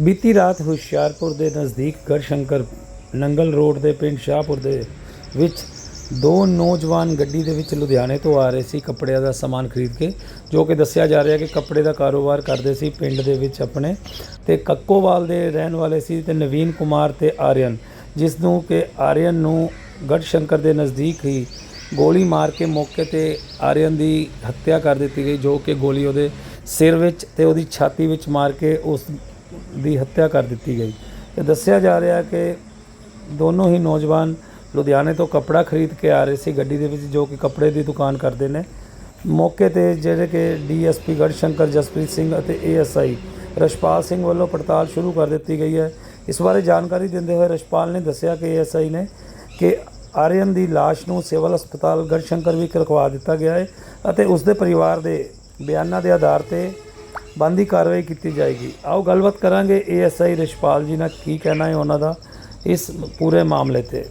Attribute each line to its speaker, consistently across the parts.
Speaker 1: ਬੀਤੀ ਰਾਤ ਹੁਸ਼ਿਆਰਪੁਰ ਦੇ ਨਜ਼ਦੀਕ ਗੜਸ਼ੰਕਰ ਨੰਗਲ ਰੋਡ ਦੇ ਪਿੰਡ ਸ਼ਾਹਪੁਰ ਦੇ ਵਿੱਚ ਦੋ ਨੌਜਵਾਨ ਗੱਡੀ ਦੇ ਵਿੱਚ ਲੁਧਿਆਣੇ ਤੋਂ ਆ ਰਹੇ ਸੀ, ਕੱਪੜਿਆਂ ਦਾ ਸਮਾਨ ਖਰੀਦ ਕੇ, ਜੋ ਕਿ ਦੱਸਿਆ ਜਾ ਰਿਹਾ ਕਿ ਕੱਪੜੇ ਦਾ ਕਾਰੋਬਾਰ ਕਰਦੇ ਸੀ ਪਿੰਡ ਦੇ ਵਿੱਚ ਆਪਣੇ। ਤੇ ਕੱਕੋਵਾਲ ਦੇ ਰਹਿਣ ਵਾਲੇ ਸੀ ਤੇ ਨਵੀਨ ਕੁਮਾਰ ਤੇ ਆਰੀਅਨ, ਜਿਸ ਨੂੰ ਕਿ ਆਰੀਅਨ ਨੂੰ ਗੜਸ਼ੰਕਰ ਦੇ ਨਜ਼ਦੀਕ ਹੀ ਗੋਲੀ ਮਾਰ ਕੇ ਮੌਕੇ ਤੇ ਆਰੀਅਨ ਦੀ ਹੱਤਿਆ ਕਰ ਦਿੱਤੀ ਗਈ, ਜੋ ਕਿ ਗੋਲੀ ਉਹਦੇ ਸਿਰ ਵਿੱਚ ਤੇ ਉਹਦੀ ਛਾਤੀ ਵਿੱਚ ਮਾਰ ਕੇ ਉਸ ਦੀ ਹੱਤਿਆ ਕਰ ਦਿੱਤੀ ਗਈ। ਤੇ ਦੱਸਿਆ ਜਾ ਰਿਹਾ ਕਿ ਦੋਨੋਂ ਹੀ ਨੌਜਵਾਨ ਲੁਧਿਆਣੇ ਤੋਂ ਕੱਪੜਾ ਖਰੀਦ ਕੇ ਆ ਰਹੇ ਸੀ। ਗੱਡੀ ਦੇ ਵਿੱਚ ਜੋ ਕਿ ਕੱਪੜੇ ਦੀ ਦੁਕਾਨ ਕਰਦੇ ਨੇ। ਮੌਕੇ ਤੇ ਜਿਹੜੇ ਕਿ ਡੀਐਸਪੀ ਗੜਸ਼ੰਕਰ ਜਸਪ੍ਰੀਤ ਸਿੰਘ ਅਤੇ ਏਐਸਆਈ ਰਸ਼ਪਾਲ ਸਿੰਘ ਵੱਲੋਂ ਪੜਤਾਲ ਸ਼ੁਰੂ ਕਰ ਦਿੱਤੀ ਗਈ ਹੈ। ਇਸ ਬਾਰੇ ਜਾਣਕਾਰੀ ਦਿੰਦੇ ਹੋਏ ਰਸ਼ਪਾਲ ਨੇ ਦੱਸਿਆ ਕਿ ਏਐਸਆਈ ਨੇ ਕਿ ਆਰੀਅਨ ਦੀ ਲਾਸ਼ ਨੂੰ ਸਿਵਲ ਹਸਪਤਾਲ ਗੜਸ਼ੰਕਰ ਵਿਖੇ ਰਖਵਾ ਦਿੱਤਾ ਗਿਆ ਹੈ ਅਤੇ ਉਸ ਦੇ ਪਰਿਵਾਰ ਦੇ ਬਿਆਨਾਂ ਦੇ ਆਧਾਰ ਤੇ ਬੰਦੀ ਕਾਰਵਾਈ ਕੀਤੀ ਜਾਏਗੀ। ਆਓ ਗੱਲਬਾਤ ਕਰਾਂਗੇ ਏਐਸਆਈ ਰਿਸ਼ਪਾਲ ਜੀ ਨਾਲ ਕੀ ਕਹਿਣਾ ਹੈ ਉਹਨਾਂ ਦਾ ਇਸ ਪੂਰੇ ਮਾਮਲੇ ਤੇ।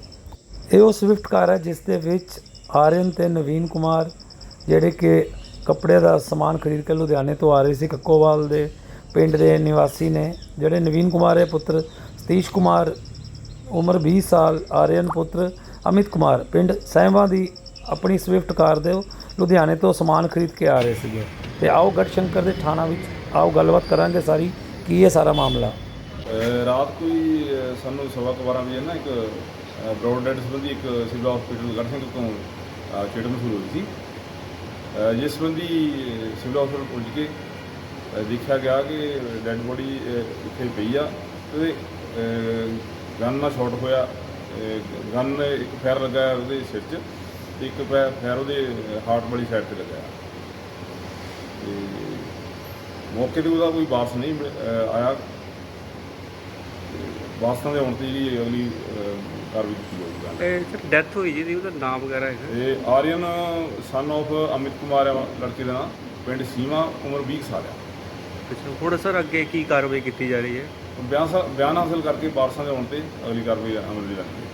Speaker 1: ਇਹ ਉਹ ਸਵਿਫਟ ਕਾਰ ਹੈ ਜਿਸ ਦੇ ਵਿੱਚ ਆਰੀਅਨ ਤੇ ਨਵੀਨ ਕੁਮਾਰ, ਜਿਹੜੇ ਕਿ ਕੱਪੜੇ ਦਾ ਸਮਾਨ ਖਰੀਦ ਕੇ ਲੁਧਿਆਣੇ ਤੋਂ ਆ ਰਹੇ ਸੀ ਕੱਕੋਵਾਲ ਦੇ ਪਿੰਡ ਦੇ ਨਿਵਾਸੀ ਨੇ, ਜਿਹੜੇ ਨਵੀਨ ਕੁਮਾਰ ਹੈ ਪੁੱਤਰ ਸਤੀਸ਼ ਕੁਮਾਰ, ਉਮਰ 20 ਸਾਲ ਆਰੀਅਨ ਪੁੱਤਰ ਅਮਿਤ ਕੁਮਾਰ, ਪਿੰਡ ਸਹਿਵਾ ਦੀ ਆਪਣੀ ਸਵਿਫਟ ਕਾਰ ਦੇ ਲੁਧਿਆਣੇ ਤੋਂ ਸਮਾਨ ਖਰੀਦ ਕੇ ਆ ਰਹੇ ਸੀਗੇ। ਤੇ ਆਓ ਗੜਸ਼ੰਕਰ ਦੇ ਥਾਣਾ ਵਿੱਚ ਆਓ ਗੱਲਬਾਤ ਕਰਾਂਗੇ ਸਾਰੀ, ਕੀ ਇਹ ਸਾਰਾ ਮਾਮਲਾ?
Speaker 2: ਰਾਤ ਕੋਈ ਸਾਨੂੰ ਸਵਾ ਕੁ ਬਾਰਾਂ ਵਜੇ ਨਾ ਇੱਕ ਬ੍ਰੌਡ ਡੈਡ ਸੰਬੰਧੀ ਇੱਕ ਸਿਵਲ ਹਸਪੀਟਲ ਗੜ੍ਹਸ਼ੰਕਰ ਤੋਂ, ਅਹ, ਚਿੱਠ ਹੋਈ ਸੀ। ਜਿਸ ਸੰਬੰਧੀ ਸਿਵਲ ਹਸਪੀਟਲ ਪੁੱਜ ਕੇ ਦੇਖਿਆ ਗਿਆ ਕਿ ਡੈਡ ਬੋਡੀ ਇੱਥੇ ਪਈ ਆ। ਤੇ ਗਨ ਨਾਲ ਸ਼ਾਟ ਹੋਇਆ ਗਨ ਇੱਕ ਫੈਰ ਲੱਗਾ ਉਹਦੇ ਸਿਰ 'ਚ। ਤੇ ਇੱਕ ਫੈ- ਫੈਰ ਉਹਦੇ ਹਾਰਟ ਵਾਲੀ ਸਾਈਡ ਤੇ ਲੱਗਾ ਤੇ ਮੌਕੇ ਤੇ ਉਹਦਾ ਕੋਈ ਵਾਰਸ ਨਹੀਂ ਮਿਲ- ਅਹ ਆਇਆ। ਵਾਸਤਾਂ ਦੇ ਆਉਣ ਤੇ ਜੀ ਅਗਲੀ ਅਹ, ਕਾਰਵਾਈ ਕੀਤੀ ਜਾਊਗੀ।
Speaker 3: ਇਹ ਸਰ ਡੈਥ ਹੋਈ ਜਿਹਦੀ ਉਹਦਾ ਨਾਮ ਵਗੈਰਾ ਹੈਗਾ?
Speaker 2: ਇਹ ਆਰੀਅਨ ਸਨ of ਅਮਿਤ ਕੁਮਾਰ ਹੈ ਲੜਕੇ ਦਾ ਨਾਮ ਪਿੰਡ ਸੀਮਾ ਉਮਰ 20 ਸਾਲ ਹੈ
Speaker 3: ਅੱਛਾ ਹੁਣ ਸਰ ਅੱਗੇ ਕੀ ਕਾਰਵਾਈ ਕੀਤੀ ਜਾ ਰਹੀ ਹੈ?
Speaker 2: ਬਿਆਨ ਸਾ- ਬਿਆਨ ਹਾਸਲ ਕਰਕੇ ਵਾਰਸਾਂ ਦੇ ਆਉਣ ਤੇ ਅਗਲੀ ਕਾਰਵਾਈ ਅਮਲ ਦੀ ਰੱਖੀ